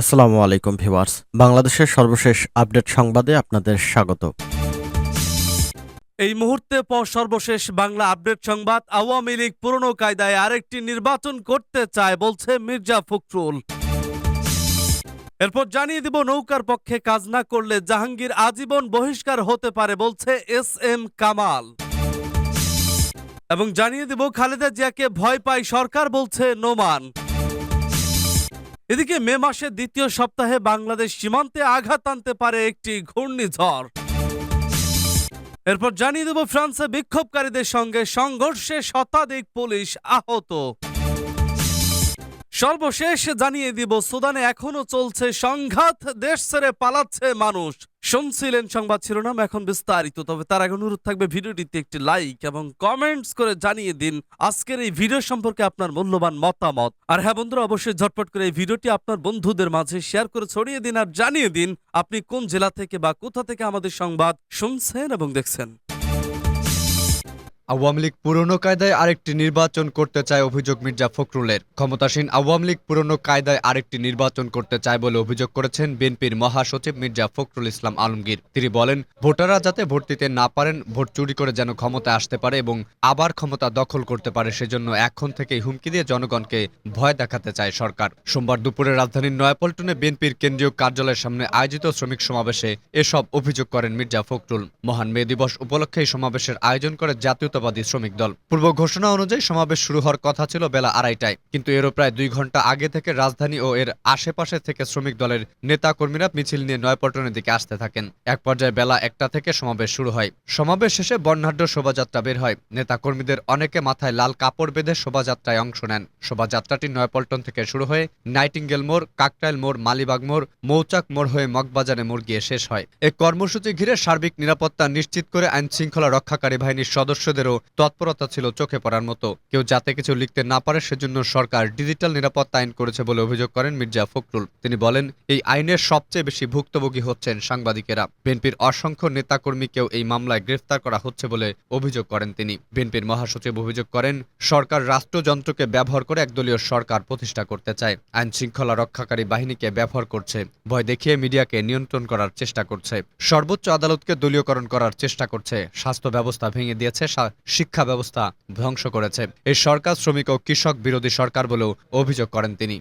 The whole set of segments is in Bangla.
আসসালামু আলাইকুম ভিউয়ার্স। বাংলাদেশের সর্বশেষ আপডেট সংবাদে আপনাদের স্বাগত। এই মুহূর্তে পর সর্বশেষ বাংলা আপডেট সংবাদ। আওয়ামী লীগ পুরনো কায়দায় আরেকটি নির্বাচন করতে চায় বলছে মির্জা ফখরুল। এরপর জানিয়ে দিব, নৌকার পক্ষে কাজ না করলে জাহাঙ্গীর আজীবন বহিষ্কার হতে পারে বলছে এস এম কামাল। এবং জানিয়ে দিব, খালেদা জিয়াকে ভয় পায় সরকার বলছে নোমান। এদিকে মে মাসের দ্বিতীয় সপ্তাহে বাংলাদেশ সীমান্তে আঘাত আনতে পারে একটি ঘূর্ণিঝড়। এরপর জানিয়ে দেব ফ্রান্সে বিক্ষোভকারীদের সঙ্গে সংঘর্ষে শতাধিক পুলিশ আহত। সর্বশেষ জানিয়ে দিব, সুদানে এখনও চলছে সংঘাত, দেশ ছেড়ে পালাচ্ছে মানুষ। শুনছিলেন সংবাদ শিরোনাম, এখন বিস্তারিত। তবে তার আগে অনুরোধ থাকবে, ভিডিওটিতে একটি লাইক এবং কমেন্টস করে জানিয়ে দিন, আজকের এই ভিডিও সম্পর্কে আপনার মূল্যবান মতামত। আর হ্যাঁ বন্ধুরা, অবশ্যই ঝটপট করে এই ভিডিওটি আপনার বন্ধুদের মাঝে শেয়ার করে ছড়িয়ে দিন আর জানিয়ে দিন, আপনি কোন জেলা থেকে বা কোথা থেকে আমাদের সংবাদ শুনছেন এবং দেখছেন। আওয়ামী লীগ পুরনো কায়দায় আরেকটি নির্বাচন করতে চায় অভিযোগ মির্জা ফখরুলের। ক্ষমতাসীন আওয়ামী লীগ পুরনো কায়দায় আরেকটি নির্বাচন করতে চায় বলে অভিযোগ করেছেন বিএনপির মহাসচিব মির্জা ফখরুল ইসলাম আলমগীর। তিনি বলেন, ভোটাররা যাতে ভোট দিতে না পারেন, ভোট চুরি করে যেন ক্ষমতায় আসতে পারে এবং আবার ক্ষমতা দখল করতে পারে, সেজন্য এখন থেকেই হুমকি দিয়ে জনগণকে ভয় দেখাতে চায় সরকার। সোমবার দুপুরে রাজধানীর নয়াপল্টনে বিএনপির কেন্দ্রীয় কার্যালয়ের সামনে আয়োজিত শ্রমিক সমাবেশে এসব অভিযোগ করেন মির্জা ফখরুল। মহান মে দিবস উপলক্ষে এই সমাবেশের আয়োজন করে জাতীয়তাবাদী শ্রমিক দল। পূর্ব ঘোষণা অনুযায়ী সমাবেশ শুরু হওয়ার কথা ছিল বেলা আড়াইটায়। কিন্তু এরও প্রায় দুই ঘণ্টা আগে থেকে রাজধানী ও এর আশেপাশে থেকে শ্রমিক দলের নেতা কর্মীরা মিছিল নিয়ে নয়াপল্টনের দিকে আসতে থাকেন। এক পর্যায়ে বেলা একটা থেকে সমাবেশ শুরু হয়। সমাবেশ শেষে বর্ণাঢ্য শোভাযাত্রা বের হয়। নেতা কর্মীদের অনেকে মাথায় লাল কাপড় বেঁধে শোভাযাত্রায় অংশ নেন। শোভাযাত্রাটি নয়পল্টন থেকে শুরু হয়ে নাইটিঙ্গেল মোড়, কাকটাইল মোড়, মালিবাগ মোড়, মৌচাক মোড় হয়ে মগবাজারে মোড় গিয়ে শেষ হয়। এই কর্মসূচি ঘিরে সার্বিক নিরাপত্তা নিশ্চিত করে আইন শৃঙ্খলা রক্ষাকারী বাহিনীর সদস্যদেরও তৎপরতা ছিল চোখে পড়ার মতো। কেউ যাতে কিছু লিখতে না পারে, সেজন্য সরকার ডিজিটাল নিরাপত্তা আইন করেছে বলে অভিযোগ করেন মির্জা ফখরুল। তিনি বলেন, এই আইনের সবচেয়ে বেশি ভুক্তভোগী হচ্ছেন সাংবাদিকেরা। বিএনপির অসংখ্য নেতাকর্মীকেও এই মামলায় গ্রেফতার করা হচ্ছে বলে অভিযোগ করেন তিনি। বিএনপির মহাসচিব অভিযোগ করেন, সরকার রাষ্ট্রযন্ত্রকে ব্যবহার করে একদলীয় সরকার প্রতিষ্ঠা করতে চায়। আইন শৃঙ্খলা রক্ষাকারী বাহিনীকে ব্যবহার করছে। ভয় দেখিয়ে মিডিয়াকে নিয়ন্ত্রণ করার চেষ্টা করছে। সর্বোচ্চ আদালতকে দলীয়করণ করার চেষ্টা করছে। স্বাস্থ্য ব্যবস্থা ভেঙে দিয়েছে শিক্ষা ব্যবস্থা ধ্বংস করেছে। এই সরকার শ্রমিক ও কৃষক বিরোধী সরকার বলেও অভিযোগ করেন তিনি।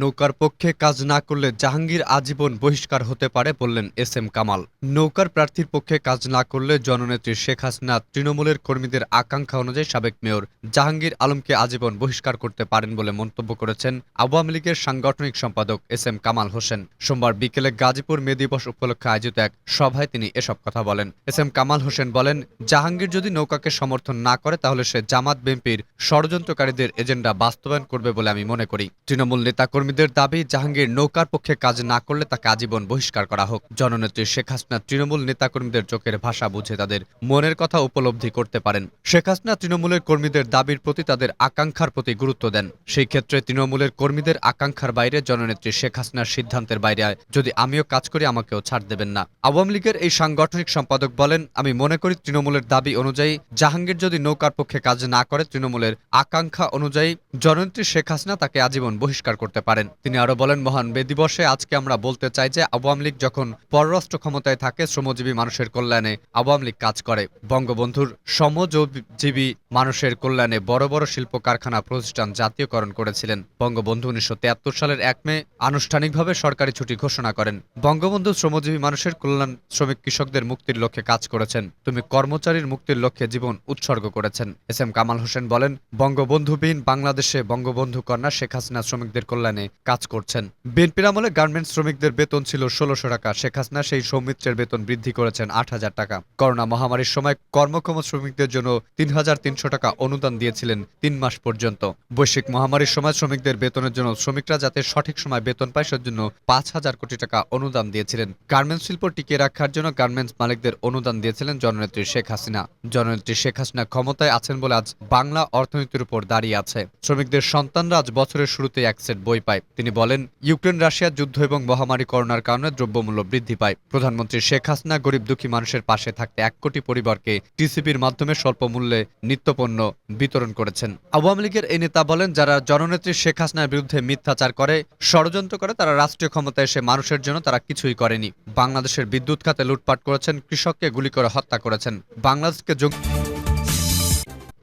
নৌকার পক্ষে কাজ না করলে জাহাঙ্গীর আজীবন বহিষ্কার হতে পারে বললেন এস এম কামাল। নৌকার প্রার্থীর পক্ষে কাজ না করলে জননেত্রী শেখ হাসিনা তৃণমূলের কর্মীদের আকাঙ্ক্ষা অনুযায়ী সাবেক মেয়র জাহাঙ্গীর আলমকে আজীবন বহিষ্কার করতে পারেন বলে মন্তব্য করেছেন আওয়ামী লীগের সাংগঠনিক সম্পাদক এস এম কামাল হোসেন। সোমবার বিকেলে গাজীপুর মে দিবস উপলক্ষে আয়োজিত এক সভায় তিনি এসব কথা বলেন। এস এম কামাল হোসেন বলেন, জাহাঙ্গীর যদি নৌকাকে সমর্থন না করে তাহলে সে জামাত বিএনপির ষড়যন্ত্রকারীদের এজেন্ডা বাস্তবায়ন করবে বলে আমি মনে করি। তৃণমূল নেতাকর্মীদের দাবি, জাহাঙ্গীর নৌকার পক্ষে কাজ না করলে তাকে আজীবন বহিষ্কার করা হোক। জননেত্রী শেখ হাসিনা তৃণমূল নেতাকর্মীদের চোখের ভাষা বুঝে তাদের মনের কথা উপলব্ধি করতে পারেন। শেখ হাসিনা তৃণমূলের কর্মীদের দাবির প্রতি তাদের আকাঙ্ক্ষার প্রতি গুরুত্ব দেন। সেই ক্ষেত্রে তৃণমূলের কর্মীদের আকাঙ্ক্ষার বাইরে জননেত্রী শেখ হাসিনার সিদ্ধান্তের বাইরে যদি আমিও কাজ করি, আমাকেও ছাড় দেবেন না। আওয়ামী লীগের এই সাংগঠনিক সম্পাদক বলেন, আমি মনে করি তৃণমূলের দাবি অনুযায়ী জাহাঙ্গীর যদি নৌকার পক্ষে কাজ না করে তৃণমূলের আকাঙ্ক্ষা অনুযায়ী জননেত্রী শেখ হাসিনা তাকে আজীবন বহিষ্কার করতে পারেন। তিনি আরও বলেন, মহান বে দিবসে আজকে আমরা বলতে চাই যে আওয়ামী লীগ যখন পররাষ্ট্র ক্ষমতায় থাকে, শ্রমজীবী মানুষের কল্যাণে আওয়ামী লীগ কাজ করে। বঙ্গবন্ধুর শ্রমজীবী মানুষের কল্যাণে বড় বড় শিল্প কারখানা প্রতিষ্ঠান জাতীয়করণ করেছিলেন। বঙ্গবন্ধু উনিশশো তিয়াত্তর সালের এক মে আনুষ্ঠানিকভাবে সরকারি ছুটি ঘোষণা করেন। বঙ্গবন্ধু শ্রমজীবী মানুষের কল্যাণ শ্রমিক কৃষকদের মুক্তির লক্ষ্যে কাজ করেছেন। তুমি কর্মচারীর মুক্তির লক্ষ্যে জীবন উৎসর্গ করেছেন। এস এম কামাল হোসেন বলেন, বঙ্গবন্ধুবিহীন বাংলাদেশে বঙ্গবন্ধু কন্যা শেখ হাসিনা শ্রমিকদের কল্যাণে কাজ করছেন। বিএনপির আমলে গার্মেন্টস শ্রমিকদের বেতন ছিল ষোলোশো টাকা। শেখ হাসিনা সেই সৌমিত্রের বেতন বৃদ্ধি করেছেন আট হাজার টাকা। করোনা মহামারীর সময় কর্মক্ষম শ্রমিকদের জন্য তিন হাজার তিনশো টাকা অনুদান দিয়েছিলেন তিন মাস পর্যন্ত। বৈশ্বিক মহামারীর সময় শ্রমিকদের বেতনের জন্য শ্রমিকরা যাতে সঠিক সময় বেতন পায় সেজন্য পাঁচ হাজার কোটি টাকা অনুদান দিয়েছিলেন। গার্মেন্টস শিল্প টিকিয়ে রাখার জন্য গার্মেন্টস মালিকদের অনুদান দিয়েছিলেন জননেত্রী শেখ হাসিনা। জননেত্রী শেখ হাসিনা ক্ষমতায় আছেন বলে আজ বাংলা অর্থনীতির উপর দাঁড়িয়ে আছে। শ্রমিকদের সন্তানরা আজ বছরের শুরুতে এক সেট বই পায়। তিনি বলেন, ইউক্রেন রাশিয়ার যুদ্ধ এবং মহামারী করোনার কারণে দ্রব্যমূল্য বৃদ্ধি পায়। প্রধানমন্ত্রী শেখ হাসিনা গরিব দুঃখী মানুষের পাশে থাকতে এক কোটি পরিবারকে টিসিপির মাধ্যমে স্বল্প মূল্যে নিত্যপণ্য বিতরণ করেছেন। আওয়ামী লীগের এই নেতা বলেন, যারা জননেত্রী শেখ হাসিনার বিরুদ্ধে মিথ্যাচার করে, ষড়যন্ত্র করে, তারা রাষ্ট্রীয় ক্ষমতায় এসে মানুষের জন্য তারা কিছুই করেনি। বাংলাদেশের বিদ্যুৎ খাতে লুটপাট করেছেন, কৃষককে গুলি করে হত্যা করেছেন। বাংলাদেশকে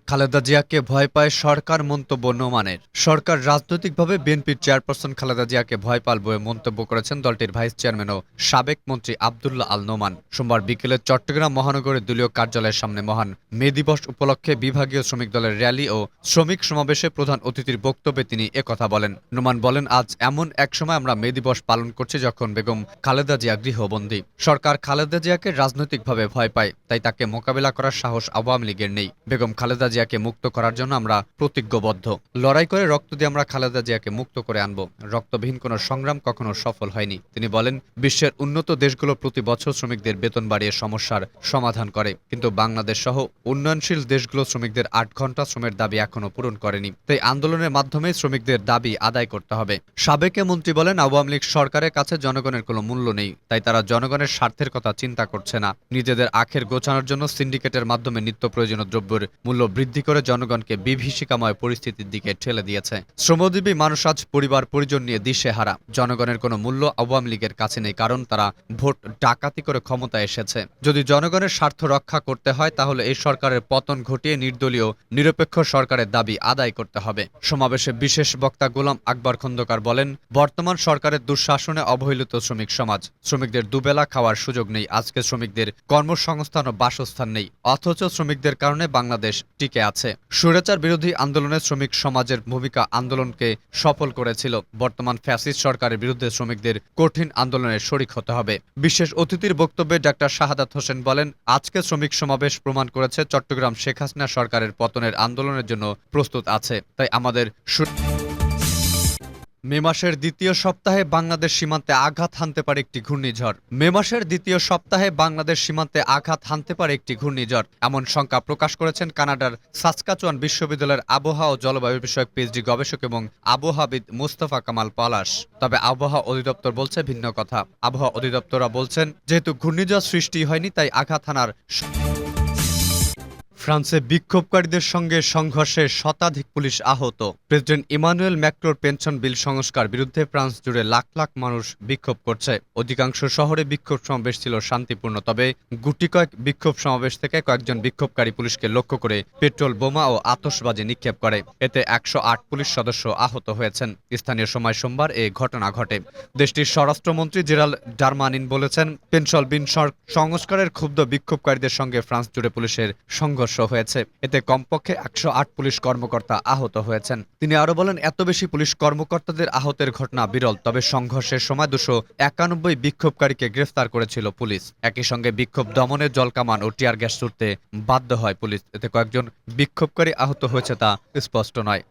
খালেদা জিয়াকে ভয় পায় সরকার মন্তব্য নোমানের সরকার রাজনৈতিকভাবে বিএনপির চেয়ারপারসন খালেদা জিয়াকে ভয় পাল বলে মন্তব্য করেছেন দলটির ভাইস চেয়ারম্যান ও সাবেক মন্ত্রী আবদুল্লাহ আল নোমান। সোমবার বিকেলে চট্টগ্রাম মহানগরের দলীয় কার্যালয়ের সামনে মহান মে দিবস উপলক্ষে বিভাগীয় শ্রমিক দলের র্যালি ও শ্রমিক সমাবেশে প্রধান অতিথির বক্তব্যে তিনি একথা বলেন। নোমান বলেন, আজ এমন এক সময় আমরা মে দিবস পালন করছি যখন বেগম খালেদা জিয়া গৃহবন্দী। সরকার খালেদা জিয়াকে রাজনৈতিকভাবে ভয় পায়, তাই তাকে মোকাবিলা করার সাহস আওয়ামী লীগের নেই। বেগম খালেদা জিয়াকে মুক্ত করার জন্য আমরা প্রতিজ্ঞবদ্ধ। লড়াই করে রক্ত দিয়ে আমরা খালেদা জিয়াকে মুক্ত করে আনব। রক্তবিহীন কোনো সংগ্রাম কখনো সফল হয়নি। তিনি বলেন, বিশ্বের উন্নত দেশগুলো প্রতি বছর শ্রমিকদের বেতন বাড়িয়ে সমস্যার সমাধান করে। কিন্তু বাংলাদেশ সহ উন্নয়নশীল দেশগুলো শ্রমিকদের আট ঘণ্টা শ্রমের দাবি এখনও পূরণ করেনি। তাই আন্দোলনের মাধ্যমে শ্রমিকদের দাবি আদায় করতে হবে। সাবেক মন্ত্রী বলেন, আওয়ামী লীগ সরকারের কাছে জনগণের কোনো মূল্য নেই। তাই তারা জনগণের স্বার্থের কথা চিন্তা করছে না। নিজেদের আখের গোছানোর জন্য সিন্ডিকেটের মাধ্যমে নিত্য প্রয়োজনীয় দ্রব্যের মূল্য বৃদ্ধি করে জনগণকে বিভীষিকাময় পরিস্থিতির দিকে ঠেলে দিয়েছে। শ্রমজীবী মানুষ আজ পরিবার পরিজন নিয়ে দিশেহারা। জনগণের কোনো মূল্য আওয়ামী লীগের কাছে নেই, কারণ তারা ভোট ডাকাতি করে ক্ষমতায় এসেছে। যদি জনগণের স্বার্থ রক্ষা করতে হয়, তাহলে এই সরকারের পতন ঘটিয়ে নির্দলীয়, নিরপেক্ষ সরকারের দাবি আদায় করতে হবে। সমাবেশে বিশেষ বক্তা গোলাম আকবর খন্দকার বলেন, বর্তমান সরকারের দুঃশাসনে অবহেলিত শ্রমিক সমাজ। শ্রমিকদের দুবেলা খাওয়ার সুযোগ নেই। আজকে শ্রমিকদের কর্মসংস্থান ও বাসস্থান নেই। অথচ শ্রমিকদের কারণে বাংলাদেশ টিকে আছে। স্বৈরাচার বিরোধী আন্দোলনে শ্রমিক সমাজের ভূমিকা আন্দোলনকে সফল করেছিল। বর্তমান ফ্যাসিস্ট সরকারের বিরুদ্ধে শ্রমিকদের কঠিন আন্দোলনে শরিক হতে হবে। বিশেষ অতিথির বক্তব্যে ডাক্তার শাহাদাত হোসেন বলেন, আজকে শ্রমিক সমাবেশ প্রমাণ করেছে চট্টগ্রাম শেখ হাসিনা সরকারের পতনের আন্দোলনের জন্য প্রস্তুত আছে। তাই আমাদের মে মাসের দ্বিতীয় সপ্তাহে বাংলাদেশ সীমান্তে আঘাত হানতে পারে একটি ঘূর্ণিঝড়। মে মাসের দ্বিতীয় সপ্তাহে বাংলাদেশ সীমান্তে আঘাত হানতে পারে একটি ঘূর্ণিঝড়। এমন শঙ্কা প্রকাশ করেছেন কানাডার সাসকাচুয়ান বিশ্ববিদ্যালয়ের আবহাওয়া ও জলবায়ু বিষয়ক পিএইচডি গবেষক এবং আবহাওয়াবিদ মুস্তফা কামাল পলাশ। তবে আবহাওয়া অধিদপ্তর বলছে ভিন্ন কথা। আবহাওয়া অধিদপ্তররা বলছেন, যেহেতু ঘূর্ণিঝড় সৃষ্টি হয়নি, তাই আঘাত হানার ফ্রান্সে বিক্ষোভকারীদের সঙ্গে সংঘর্ষে শতাধিক পুলিশ আহত। প্রেসিডেন্ট ইমানুয়েল ম্যাক্রোর পেনশন বিল সংস্কার বিরুদ্ধে ফ্রান্স জুড়ে লাখ লাখ মানুষ বিক্ষোভ করছে। অধিকাংশ শহরে বিক্ষোভ সমাবেশ ছিল শান্তিপূর্ণ, তবে গুটি কয়েক বিক্ষোভ সমাবেশ থেকে কয়েকজন বিক্ষোভকারী পুলিশকে লক্ষ্য করে পেট্রোল বোমা ও আতশবাজি নিক্ষেপ করে। এতে একশো আট পুলিশ সদস্য আহত হয়েছেন। স্থানীয় সময় সোমবার এ ঘটনা ঘটে। দেশটির স্বরাষ্ট্রমন্ত্রী জেরাল ডারমানিন বলেছেন, পেনশন বিল সংস্কারের ক্ষুব্ধ বিক্ষোভকারীদের সঙ্গে ফ্রান্স জুড়ে পুলিশের সংঘর্ষ হয়েছে। এতে কমপক্ষে একশো আট পুলিশ কর্মকর্তা আহত হয়েছেন। তিনি আরও বলেন, এত বেশি পুলিশ কর্মকর্তাদের আহতের ঘটনা বিরল, তবে সংঘর্ষের সময় দুশো একানব্বই বিক্ষোভকারীকে গ্রেফতার করেছিল পুলিশ। একই সঙ্গে বিক্ষোভ দমনে জলকামান ও টিয়ার গ্যাস ছুটতে বাধ্য হয় পুলিশ। এতে কয়েকজন বিক্ষোভকারী আহত হয়েছে তা স্পষ্ট নয়।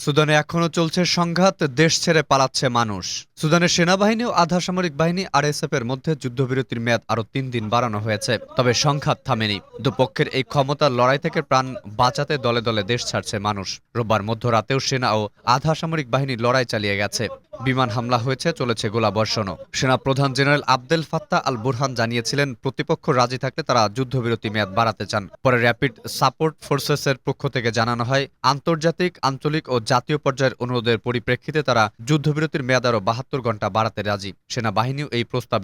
সুদানে এখনও চলছে সংঘাত, দেশ ছেড়ে পালাচ্ছে মানুষ। সুদানের সেনাবাহিনী ও আধা সামরিক বাহিনী আরএসএফ এর মধ্যে যুদ্ধবিরতির মেয়াদ আরও তিন দিন বাড়ানো হয়েছে, তবে সংঘাত থামেনি। দুপক্ষের এই ক্ষমতার লড়াই থেকে প্রাণ বাঁচাতে দলে দলে দেশ ছাড়ছে মানুষ। রোববার মধ্যরাতেও সেনা ও আধা সামরিক বাহিনী লড়াই চালিয়ে গেছে। বিমান হামলা হয়েছে, চলেছে গোলাবর্ষণও সেনা প্রধান general Abdel Fattah al Burhan জানিয়েছিলেন, প্রতিপক্ষ রাজি থাকলে তারা যুদ্ধবিরতি মেয়াদ বাড়াতে চান। পরে র্যাপিড সাপোর্ট ফোর্সেসের পক্ষ থেকে জানানো হয়, আন্তর্জাতিক, আঞ্চলিক ও জাতীয় পর্যায়ের অনুরোধের পরিপ্রেক্ষিতে তারা যুদ্ধবিরতির মেয়াদ আরও বাহাত্তর ঘণ্টা বাড়াতে রাজি। সেনাবাহিনীও এই প্রস্তাব